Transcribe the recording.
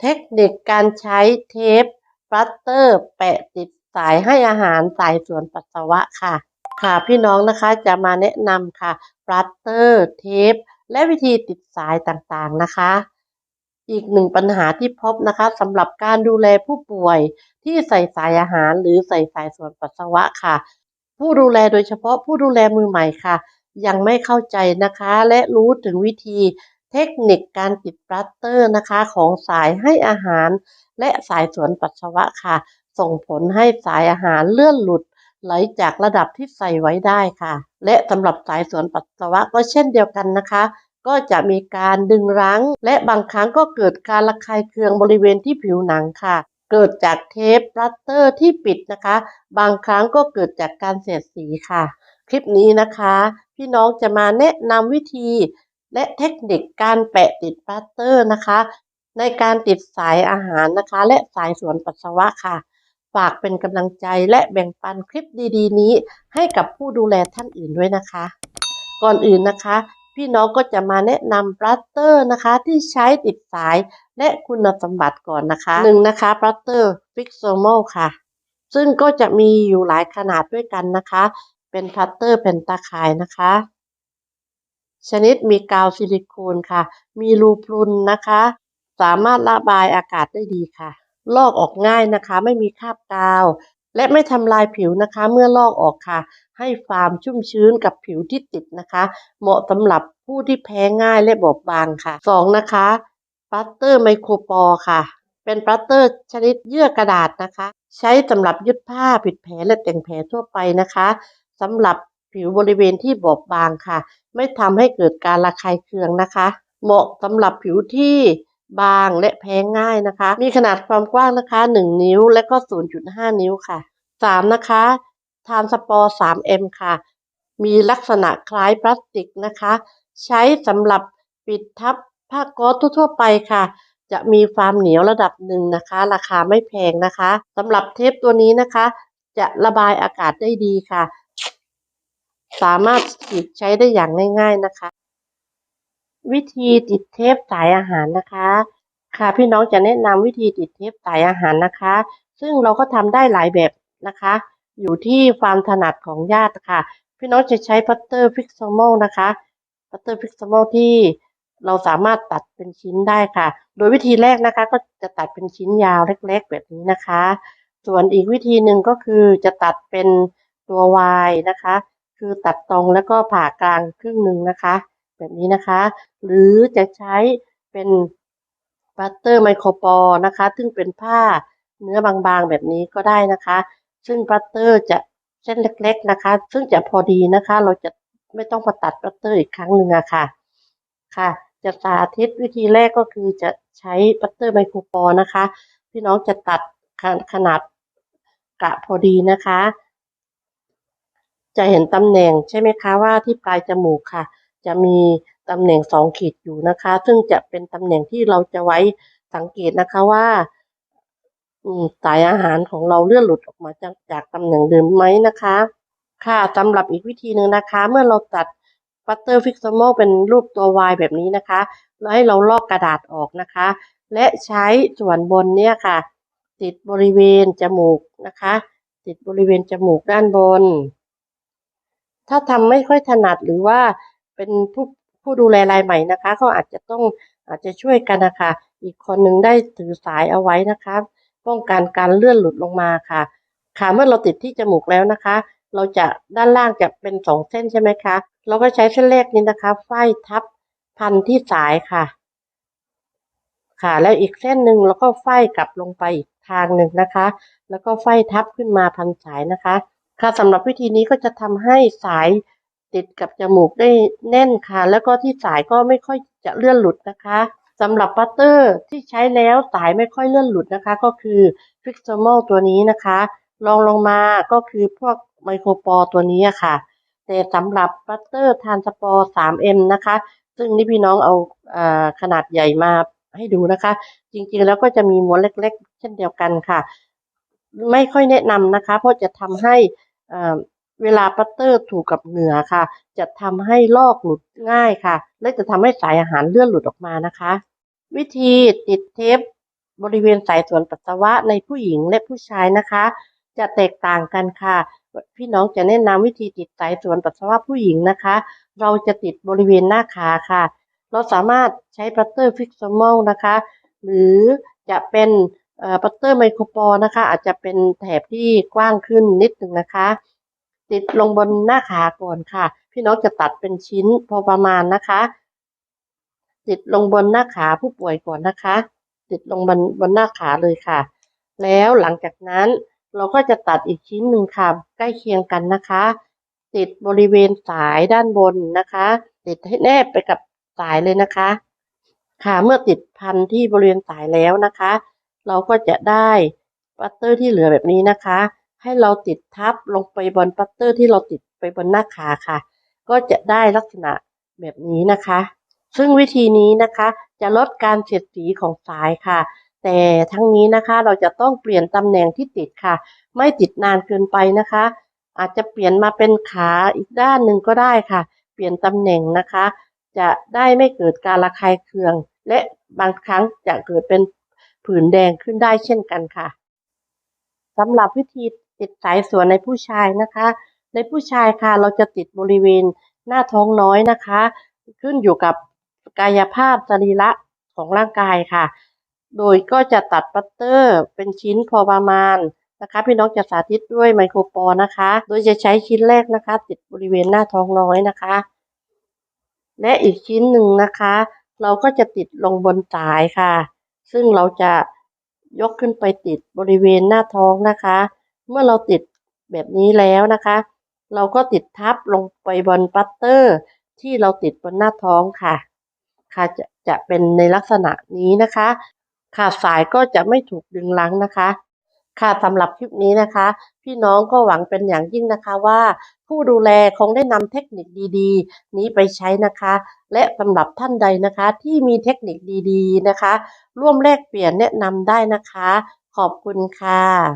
เทคนิคการใช้เทปปลัตเตอร์ แปะติดสายให้อาหารสายสวนปัสสาวะค่ะ ค่ะพี่น้องนะคะจะมาแนะนำค่ะปลัตเตอร์เทป และวิธีติดสายต่างๆนะคะ อีกหนึ่งปัญหาที่พบนะคะสำหรับการดูแลผู้ป่วยที่ใส่สายอาหารหรือใส่สายส่วนปัสสาวะค่ะ ผู้ดูแลโดยเฉพาะผู้ดูแลมือใหม่ค่ะ ยังไม่เข้าใจนะคะ และรู้ถึงวิธี เทคนิคการติดปลัตเตอร์นะคะ ของสายให้อาหาร และสายสวนปัสสาวะค่ะ ส่งผลให้สายอาหารเลื่อนหลุดไหลจากระดับที่ใส่ไว้ได้ค่ะ และสำหรับสายสวนปัสสาวะก็เช่นเดียวกันนะคะ ก็จะมีการดึงรั้ง และบางครั้งก็เกิดการระคายเคืองบริเวณที่ผิวหนังค่ะ เกิดจากเทปปลัตเตอร์ที่ปิดนะคะ บางครั้งก็เกิดจากการเสียดสีค่ะ คลิปนี้นะคะ พี่น้องจะมาแนะนำวิธี และเทคนิคการแปะติดปลัตเตอร์นะคะ ในการติดสายอาหารนะคะ และสายสวนปัสสาวะค่ะ ฝากเป็นกำลังใจและแบ่งปันคลิปดีๆ นี้ให้กับผู้ดูแลท่านอื่นด้วยนะคะ ก่อนอื่นนะคะ พี่น้องก็จะมาแนะนำปลัตเตอร์นะคะที่ใช้ติดสายและคุณสมบัติก่อนนะคะหนึ่งนะคะปลัตเตอร์ฟิกโซโมค่ะ ซึ่งก็จะมีอยู่หลายขนาดด้วยกันนะคะ เป็นพลัตเตอร์เป็นตาข่ายนะคะ ชนิดมีกาวซิลิโคนค่ะ มีรูพรุนนะคะ สามารถระบายอากาศได้ดีค่ะ ลอกออกง่ายนะคะ ไม่มีคราบกาว และไม่ทำลายผิวนะคะ เมื่อลอกออกค่ะ ให้ฟาร์มชุ่มชื้นกับผิวที่ติดนะคะ เหมาะสำหรับผู้ที่แพ้ง่ายและบอบบางค่ะสองนะคะปัตเตอร์ไมโครปอค่ะ เป็นปัตเตอร์ชนิดเยื่อกระดาษนะคะ ใช้สำหรับยึดผ้าปิดแผลและแต่งแผลทั่วไปนะคะสำหรับ ผิวบริเวณที่บอบบางค่ะ ไม่ทำให้เกิดการระคายเคืองนะคะ เหมาะสำหรับผิวที่บางและแพ้ง่ายนะคะ มีขนาดความกว้างนะคะ 1 นิ้วและก็ 0.5 นิ้วค่ะ 3 นะคะทานสปอร์ 3M ค่ะ มีลักษณะคล้ายพลาสติกนะคะ ใช้สำหรับปิดทับผ้าก๊อซทั่วๆไปค่ะ จะมีความเหนียวระดับหนึ่งนะคะ ราคาไม่แพงนะคะสำหรับเทปตัวนี้นะคะ จะระบายอากาศได้ดีค่ะ สามารถฉีดใช้ได้อย่างง่าย ๆนะคะ วิธีติดเทปสายอาหารนะคะ ค่ะพี่น้องจะแนะนำวิธีติดเทปสายอาหารนะคะ ซึ่งเราก็ทำได้หลายแบบนะคะ อยู่ที่ความถนัดของญาติค่ะ พี่น้องจะใช้พัตเตอร์ฟิกโซโมนะคะพัตเตอร์ฟิกโซโมที่เราสามารถตัดเป็นชิ้นได้ค่ะ โดยวิธีแรกนะคะ ก็จะตัดเป็นชิ้นยาวเล็ก ๆ แบบนี้นะคะ ส่วนอีกวิธีหนึ่งก็คือจะตัดเป็นตัว Y นะคะ คือตัดตรงแล้วก็ผ่ากลางครึ่งหนึ่งนะคะ แบบนี้นะคะ หรือจะใช้เป็นบัตเตอร์ไมโครปอร์นะคะ ซึ่งเป็นผ้าเนื้อบางๆแบบนี้ก็ได้นะคะ ซึ่งบัตเตอร์จะเส้นเล็ก ๆนะคะ ซึ่งจะพอดีนะคะ เราจะไม่ต้องมาตัดบัตเตอร์อีกครั้งหนึ่งอะค่ะ ค่ะ จะสาธิตวิธีแรกก็คือจะใช้บัตเตอร์ไมโครปอร์นะคะ พี่น้องจะตัดขนาดกะพอดีนะคะ จะเห็นตำแหน่งใช่ไหมคะว่าที่ปลายจมูกค่ะ จะมีตำแหน่งสองขีดอยู่นะคะ ซึ่งจะเป็นตำแหน่งที่เราจะไว้สังเกตนะคะว่าสายอาหารของเราเลื่อนหลุดออกมาจากจากตำแหน่งเดิมไหมนะคะ ค่ะสำหรับอีกวิธีหนึ่งนะคะ เมื่อเราตัดปัตเตอร์ฟิกซ์โมเป็นรูปตัว Y แบบนี้นะคะแล้วให้เราลอกกระดาษออกนะคะ และใช้ส่วนบนเนี่ยค่ะ ติดบริเวณจมูกนะคะ ติดบริเวณจมูกด้านบน ถ้าทำไม่ค่อยถนัดหรือว่าเป็นผู้ผู้ดูแลรายใหม่นะคะก็อาจจะต้องอาจจะช่วยกันนะคะ อีกคนหนึ่งได้ถือสายเอาไว้นะคะ ป้องกันการเลื่อนหลุดลงมาค่ะค่ะเมื่อเราติดที่จมูกแล้วนะคะ เราจะด้านล่างจะเป็นสองเส้นใช่ไหมคะเราก็ใช้เส้นแรกนี้นะคะไฟทับพันที่สายค่ะ ค่ะ แล้วอีกเส้นหนึ่งแล้วก็ไฟกลับลงไปอีกทางหนึ่งนะคะ แล้วก็ไฟทับขึ้นมาพันสายนะคะ ค่ะสำหรับวิธีนี้ก็จะทำให้สายติดกับจมูกได้แน่นค่ะ แล้วก็ที่สายก็ไม่ค่อยจะเลื่อนหลุดนะคะสำหรับบัตเตอร์ที่ใช้แล้วสายไม่ค่อยเลื่อนหลุดนะคะ ก็คือฟิกโซมอลตัวนี้นะคะรองลงมาก็คือพวกไมโครปอตัวนี้ค่ะ แต่สำหรับบัตเตอร์ทานสปอร์ 3M นะคะ ซึ่งนี่พี่น้องเอาอาขนาดใหญ่มาให้ดูนะคะ จริงๆแล้วก็จะมีม้วนเล็กๆ เช่นเดียวกันค่ะ ไม่ค่อยแนะนำนะคะ เพราะจะทำให้ เวลาปัตเตอร์ถูกกับเหงื่อค่ะ จะทำให้ลอกหลุดง่ายค่ะ และจะทำให้สายอาหารเลื่อนหลุดออกมานะคะ วิธีติดเทปบริเวณสายส่วนปัสสาวะในผู้หญิงและผู้ชายนะคะ จะแตกต่างกันค่ะ พี่น้องจะแนะนำวิธีติดสายส่วนปัสสาวะผู้หญิงนะคะ เราจะติดบริเวณหน้าขาค่ะ เราสามารถใช้ปัตเตอร์ฟิกซอมอลนะคะ หรือจะเป็น ปัตเตอร์ไมโครปอนะคะ อาจจะเป็นแถบที่กว้างขึ้นนิดหนึ่งนะคะ ติดลงบนหน้าขาก่อนค่ะ พี่น้องจะตัดเป็นชิ้นพอประมาณนะคะ ติดลงบนหน้าขาผู้ป่วยก่อนนะคะ ติดลงบนบนหน้าขาเลยค่ะ แล้วหลังจากนั้นเราก็จะตัดอีกชิ้นหนึ่งค่ะ ใกล้เคียงกันนะคะ ติดบริเวณสายด้านบนนะคะ ติดให้แนบไปกับสายเลยนะคะ ค่ะเมื่อติดพันที่บริเวณสายแล้วนะคะ เราก็จะได้ปัตเตอร์ที่เหลือแบบนี้นะคะ ให้เราติดทับลงไปบนปัตเตอร์ที่เราติดไปบนหน้าขาค่ะ ก็จะได้ลักษณะแบบนี้นะคะ ซึ่งวิธีนี้นะคะจะลดการเสียดสีของสายค่ะ แต่ทั้งนี้นะคะเราจะต้องเปลี่ยนตำแหน่งที่ติดค่ะ ไม่ติดนานเกินไปนะคะ อาจจะเปลี่ยนมาเป็นขาอีกด้านหนึ่งก็ได้ค่ะ เปลี่ยนตำแหน่งนะคะ จะได้ไม่เกิดการระคายเคือง และบางครั้งจะเกิดเป็น ผื่นแดงขึ้นได้เช่นกันค่ะสำหรับวิธีติดสายสวนในผู้ชายนะคะ ในผู้ชายค่ะเราจะติดบริเวณหน้าท้องน้อยนะคะ ขึ้นอยู่กับกายภาพสรีระของร่างกายค่ะ โดยก็จะตัดปัตเตอร์เป็นชิ้นพอประมาณนะคะ พี่น้องจะสาธิตด้วยไมโครปอนะคะ โดยจะใช้ชิ้นแรกนะคะ ติดบริเวณหน้าท้องน้อยนะคะ และอีกชิ้นหนึ่งนะคะ เราก็จะติดลงบนสายค่ะ ซึ่งเราจะยกขึ้นไปติดบริเวณหน้าท้องนะคะ เมื่อเราติดแบบนี้แล้วนะคะ เราก็ติดทับลงไปบนปัตเตอร์ ที่เราติดบนหน้าท้องค่ะ ค่ะจะจะเป็นในลักษณะนี้นะคะ ขาดสายก็จะไม่ถูกดึงลังนะคะ ค่ะสำหรับคลิปนี้นะคะ พี่น้องก็หวังเป็นอย่างยิ่งนะคะว่า ผู้ดูแลคงได้นำเทคนิคดีๆ นี้ไปใช้นะคะ และสำหรับท่านใดนะคะที่มีเทคนิคดีๆนะคะ ร่วมแลกเปลี่ยนแนะนำได้นะคะ ขอบคุณค่ะ